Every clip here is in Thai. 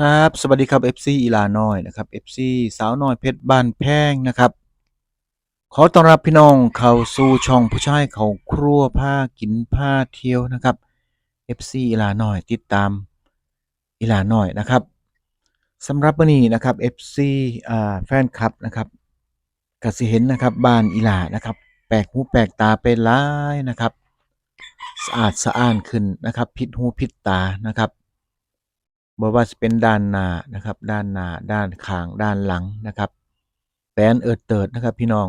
ครับ สวัสดีครับ FC อีลาน้อยนะครับ FC สาวน้อยเพชรบ้านแพงนะครับ ขอต้อนรับพี่น้องเข้าสู่ช่องผู้ชายเขาครัวผ้ากินผ้าเที่ยวนะครับ FC อีลาน้อยติดตามอีลาน้อยนะครับสำหรับวันนี้นะครับ FC อ่าแฟนคลับนะครับกสิเห็นนะครับบ้านอีลานะครับแปลกหูแปลกตาไปหลายนะครับ สะอาดสะอ้านขึ้นนะครับผิดหูผิดตานะครับ บ่ว่าจะเป็นด้านหน้านะครับ ด้านหน้าด้านข้างด้านหลังนะครับแปลนเอิดเติดนะครับ พี่น้อง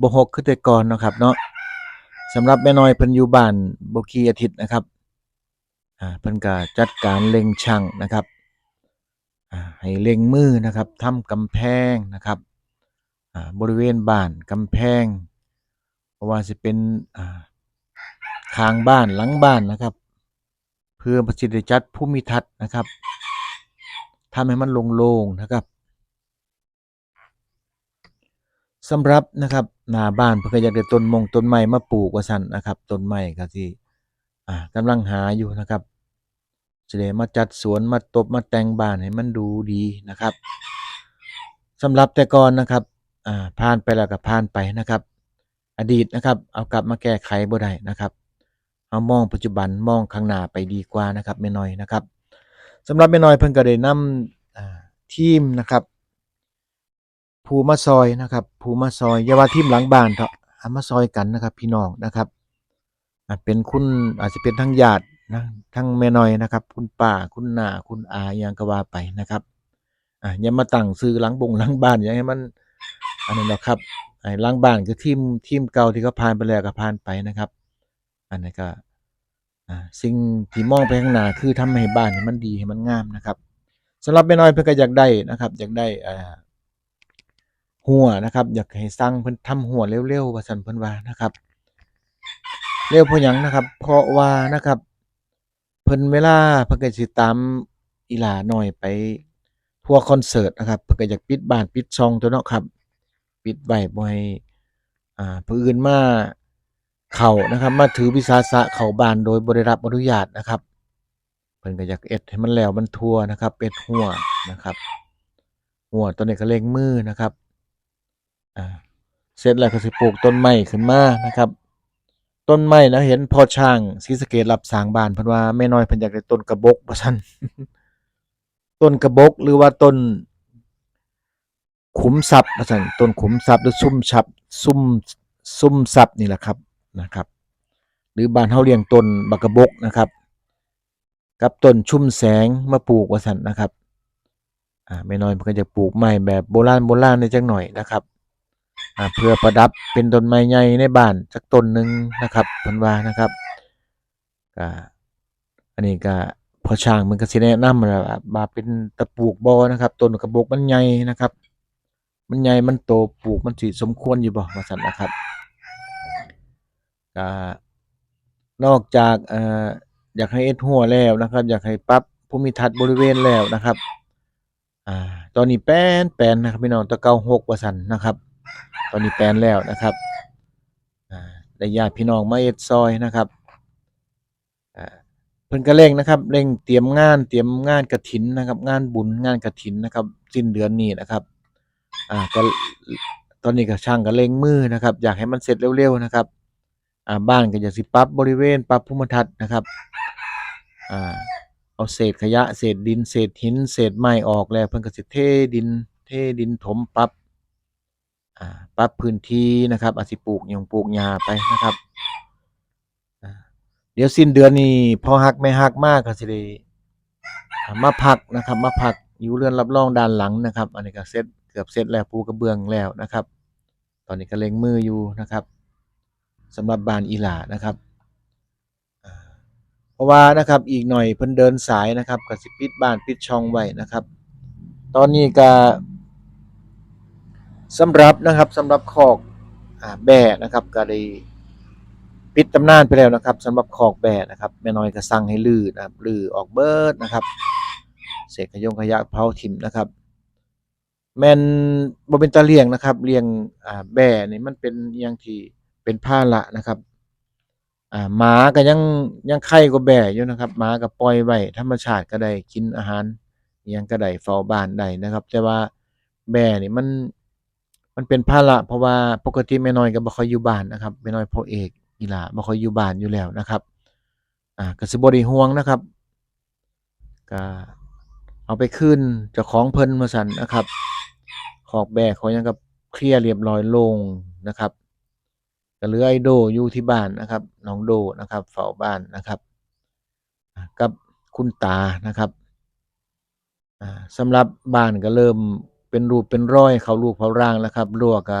บ่หกคือแต่ก่อนนะครับ เนาะสำหรับแม่น้อยเพิ่นอยู่บ้านบ่กี่อาทิตย์นะครับอ่าเพิ่นก็จัดการเล็งช่างนะครับอ่าให้เล็งมือนะครับทำกำแพงนะครับอ่าบริเวณบ้านกำแพงเพราะว่าสิเป็นอ่าข้างบ้านหลังบ้านนะครับ พื่อประสิทธิจัดภูมิทัศน์นะครับทำให้มันโล่งๆนะครับสำหรับนะครับหน้าบ้านเพิ่นก็อยากได้ต้นมงต้นไม้มาปลูกว่าซั่นนะครับต้นไม้ก็สิอ่ากำลังหาอยู่นะครับสิได้มาจัดสวนมาตบมาแต่งบ้านให้มันดูดีนะครับสำหรับแต่ก่อนนะครับอ่าผ่านไปแล้วก็ผ่านไปนะครับ อดีตนะครับ เอากลับมาแก้ไขบ่ได้นะครับ เอามองปัจจุบันมองข้างหน้าไปดีกว่านะครับแม่น้อยนะครับสำหรับแม่น้อยเพิ่นก็ได้นำอ่าทีมนะครับผู้มาซอยนะครับผู้มาซอยอย่าว่าทีมหลังบ้านเถาะอามาซอยกันนะครับ พี่น้องนะครับอ่าเป็นคุณอาจจะเป็นทั้งญาตินะทั้งแม่น้อยนะครับ คุณป้าคุณน้าคุณอาอหยังก็ว่าไปนะครับอ่าอย่ามาตั้งซื้อหลังบงหลังบ้านอย่าให้มันอันนั้นหรอกครับไอ้หลังบ้านคือทีมทีมเก่าที่เขาผ่านไปแล้วก็ผ่านไปนะครับ อันนี้ก็ สิ่งที่มองไปข้างหน้าคือทำให้บ้านให้มันดีให้มันงามนะครับสำหรับแม่น้อยเพิ่นก็อยากได้นะครับ อยากได้อ่าหัวนะครับ อยากให้สร้างเพิ่นทำหัวเร็วๆว่าซั่นเพิ่นว่านะครับ เร็วเพราะหยังนะครับ เพราะว่านะครับ เพิ่นเวลาเพิ่นก็สิตามอีหลาหน้อยไปทัวร์คอนเสิร์ตนะครับเพิ่นก็อยากปิดบ้านปิดช่องตัวเนาะครับ ปิดไว้บ่ให้อ่าผู้อื่นมา เขานะครับ มาถือวิสาสะเข้าบานโดยบ่ได้รับอนุญาตนะครับเพิ่นก็อยากเอ็ดให้มันแล้วมันทั่วนะครับเอ็ดหัวนะครับหัวตัวนี้ก็เล็งมือนะครับอ่าเสร็จแล้วก็สิปลูกต้นไม้ขึ้นมานะครับ ต้นไม้นะเห็นพ่อช่างศรีสะเกษรับสางบ้านเพิ่นว่าแม่น้อยเพิ่นอยากได้ต้นกระบกว่าซั่นต้นกระบกหรือว่าต้นขุมทรัพย์ว่าซั่นต้นขุมทรัพย์หรือซุ่มชับซุ่มซุ่มทรัพย์นี่แหละครับ นะครับ หรือบานเฮาเรียกต้นบักกะบกนะครับ กับต้นชุ่มแสงมาปลูกว่าสันนะครับอ่าแม่น้อยเพิ่นก็จะปลูกไม้แบบโบราณโบราณในจักหน่อยนะครับอ่าเพื่อประดับเป็นต้นไม้ใหญ่ในบ้านสักต้นหนึ่งนะครับพิ่นว่านะครับก็อันนี้ก็พอช่างมันก็สิแนะนำนั่นล่ะว่าเป็นตะปลูกบ่นะครับต้นกระบกมันใหญ่นะครับ มันใหญ่มันโตปลูกมันสิสมควรอยู่บ่ว่าซั่นนะครับ ก็นอกจากอ่ออยากให้เอ็ดหัวแล้วนะครับ อยากให้ปรับภูมิทัศน์บริเวณแล้วนะครับอ่าตอนนี้แปนแปนนะครับพี่น้องตะเก่า6ว่าซั่นนะครับ ตอนนี้แปนแล้วนะครับอ่าได้ญาติพี่น้องมาเอ็ดซอยนะครับอ่าเพิ่นก็เร่งนะครับเร่งเตรียมงานเตรียมงานกฐินนะครับ งานบุญงานกฐินนะครับสิ้นเดือนนี้นะครับอ่าก็ตอนนี้ก็ช่างก็เร่งมือนะครับ อยากให้มันเสร็จเร็วๆนะครับ อ่าบ้านก็อยากสิปรับบริเวณปรับภูมิทัศน์นะครับอ่าเอาเศษขยะเศษดิน เศษหิน เศษไม้ออกแล้วเพิ่นก็สิเทดิน เทดินถมปรับอ่าปรับพื้นที่นะครับอาจสิปลูกหยังปลูกหญ้าไปนะครับเดี๋ยวสิ้นเดือนนี้พอฮักแม่ฮักมากก็สิได้มาพักนะครับ มาพักอยู่เรือนรับรองด้านหลังนะครับ อันนี้ก็เสร็จเกือบเสร็จแล้วปูกระเบื้องแล้วนะครับ ตอนนี้ก็เล็งมืออยู่นะครับ สำหรับบานอีหลานะครับเพราะว่านะครับอีกหน่อยเพิ่นเดินสายนะครับก็สิปิดบ้านปิดช่องไว้นะครับ ตอนนี้ก็สำหรับนะครับสำหรับคอกอแบ่นะครับก็ได้ปิดตำนานไปแล้วนะครับสำหรับคอกแบ่นะครับแม่น้อยก็สั่งให้รื้อนะครับรื้อออกเบิดนะครับเศษขยงขยะเผาถิ่มนะครับ แมนบ่เป็นตาเลี้ยงนะครับเลี้ยงอ่าแบ่นี่มันเป็นอหยังที่ เป็นภาระนะครับอ่าหมาก็ยังยังไข่กว่าแบ่อยู่นะครับหมาก็ปล่อยไว้ธรรมชาติก็ได้กินอาหารยังก็ได้เฝ้าบ้านได้นะครับ แต่ว่าแบ่นี่มันมันเป็นภาระเพราะว่าปกติแม่น้อยก็บ่ค่อยอยู่บ้านนะครับแม่น้อยพ่อเอกอีหลาบ่ค่อยอยู่บ้านอยู่แล้วนะครับอ่าก็สิบ่ได้ห่วงนะครับก็เอาไปคืนเจ้าของเพิ่นว่าซั่นนะครับคอกแบกเขายังก็เคลียร์เรียบร้อยลงนะครับ ก็เหลือไอโดอยู่ที่บ้านนะครับน้องโดนะครับ เฝ้าบ้านนะครับ กับคุณตานะครับอ่าสำหรับบ้านก็เริ่มเป็นรูปเป็นรอยเขารูปเขาร่างแล้วครับรั้วก็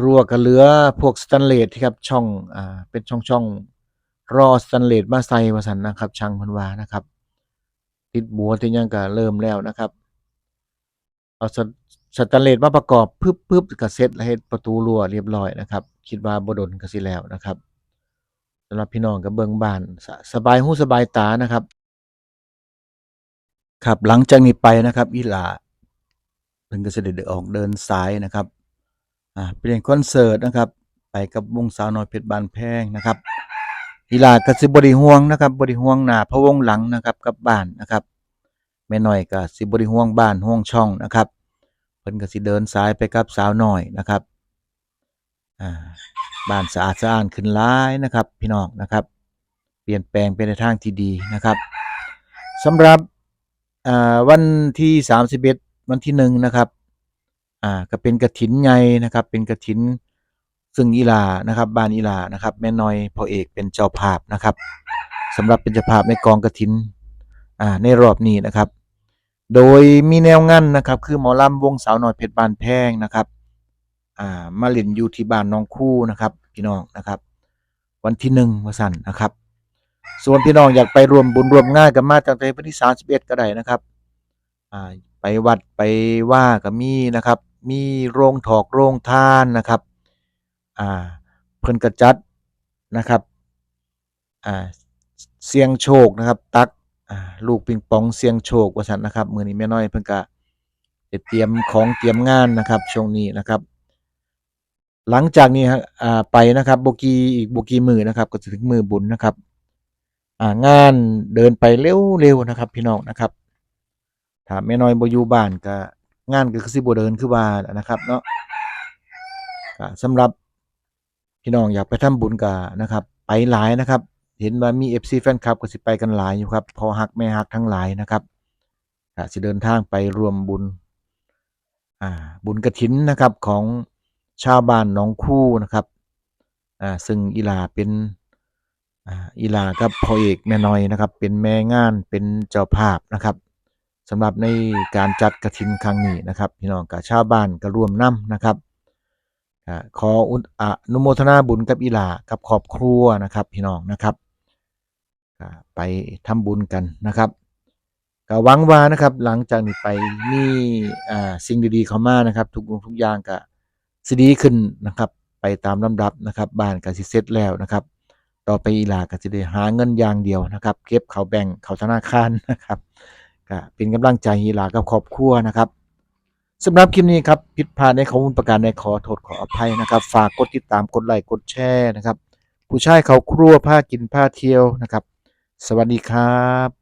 รั้วก็เหลือพวกสแตนเลสที่ครับช่องอ่าเป็นช่องๆรอสแตนเลสมาใส่ว่าซั่นนะครับช่างพิ่นวานะครับ ติดบัวติดหยังก็เริ่มแล้วนะครับเอาส สแตนเลสมาประกอบปึ๊บๆก็เสร็จแล้วเฮ็ดประตูรั้วเรียบร้อยนะครับ คิดว่าบดนก็สิแล้วนะครับสำหรับพี่น้องก็เบิงบ้านสสบายหูสบายตานะครับ ครับหลังจากนี้ไปนะครับอีหลาเพิ่นก็สิได้ออกเดินสายนะครับอ่าไปเล่นคอนเสิร์ตนะครับ ไปกับวงสาวน้อยเพชรบานแพงนะครับอีหลาก็สิบ่ได้ห่วงนะครับบ่ได้ห่วงหน้าพระวงหลังนะครับกับบ้านนะครับแม่น้อยก็สิบ่ได้ห่วงบ้านห่วงช่องนะครับ เพิ่นก็สิเดินสายไปกับสาวน้อยนะครับอ่าบ้านสะอาดสะอ้านขึ้นหลายนะครับ พี่น้องนะครับ เปลี่ยนแปลงไปในทางที่ดีนะครับสำหรับอ่าวันที่31วันที่หนึ่งนะครับอ่าก็เป็นกฐินใหญ่นะครับ เป็นกฐินซึ่งอีลานะครับบ้านอีลานะครับ แม่น้อยพ่อเอกเป็นเจ้าภาพนะครับสำหรับเป็นเจ้าภาพในกองกฐินอ่าในรอบนี้นะครับ โดยมีแนวงานนะครับ คือหมอลำวงสาวน้อยเพชรบานแพงนะครับอ่ามาเล่นอยู่ที่บ้านน้องคู่นะครับพี่น้องนะครับ วันที่หนึ่งว่าสั่นนะครับ ส่วนพี่น้องอยากไปรวมบุญรวมง่ายกันมาตั้งแต่วันที่31ก็ได้นะครับอ่าไปวัดไปว่าก็มีนะครับ มีโรงถอกโรงทานนะครับอ่าเพิ่นกระจัดนะครับอ่าเสียงโชคนะครับ ตัก ลูกปิงปองเสียงโชคว่าซั่นนะครับมือนี้แม่น้อยเพิ่นก็ได้เตรียมของเตรียมงานนะครับช่วงนี้นะครับ หลังจากนี้ฮะไปนะครับโบกีอีกโบกีมือนะครับ ก็จะถึงมือบุญนะครับงานเดินไปเร็วๆนะครับ พี่น้องนะครับถ้าแม่น้อยโบยูบ้านก็งานก็คือสิบเดินคือว่านนะครับเนาะก็สำหรับพี่น้องอยากไปทำบุญก็นะครับ ไปหลายนะครับ เห็นว่ามี FC แฟนคลับก็สิไปกันหลายอยู่ครับพอฮักแม่ฮักทั้งหลายนะครับก็สิเดินทางไปรวมบุญอ่าบุญกฐินนะครับของชาวบ้านหนองคู่นะครับอ่าซึ่งอีหลาเป็นอ่าอีหลากับพ่อเอกแม่น้อยนะครับ เป็นแม่งานเป็นเจ้าภาพนะครับสำหรับในการจัดกฐินครั้งนี้นะครับ พี่น้องกับชาวบ้านก็ร่วมนำนะครับขออุนุโมทนาบุญกับอีหลากับครอบครัวนะครับ พี่น้องนะครับ ไปทำบุญกันนะครับก็หวังว่านะครับหลังจากนี้ไปมีอ่าสิ่งดีๆเข้ามานะครับ ทุกทุกอย่างก็สิดีขึ้นนะครับ ไปตามลำดับนะครับบ้านก็สิเสร็จแล้วนะครับ ต่อไปอีหลาก็จะได้หาเงินอย่างเดียวนะครับ เก็บเขาแบ่งเขาธนาคารนะครับก็เป็นกำลังใจอีหลากับครอบครัวนะครับสำหรับคลิปนี้ครับผิดพลาดในข้อมูลประการใดขอโทษขออภัยนะครับ ฝากกดติดตามกดไลค์กดแชร์นะครับ ผู้ชายเขาครัวผ้ากินผ้าเที่ยวนะครับ สวัสดีครับ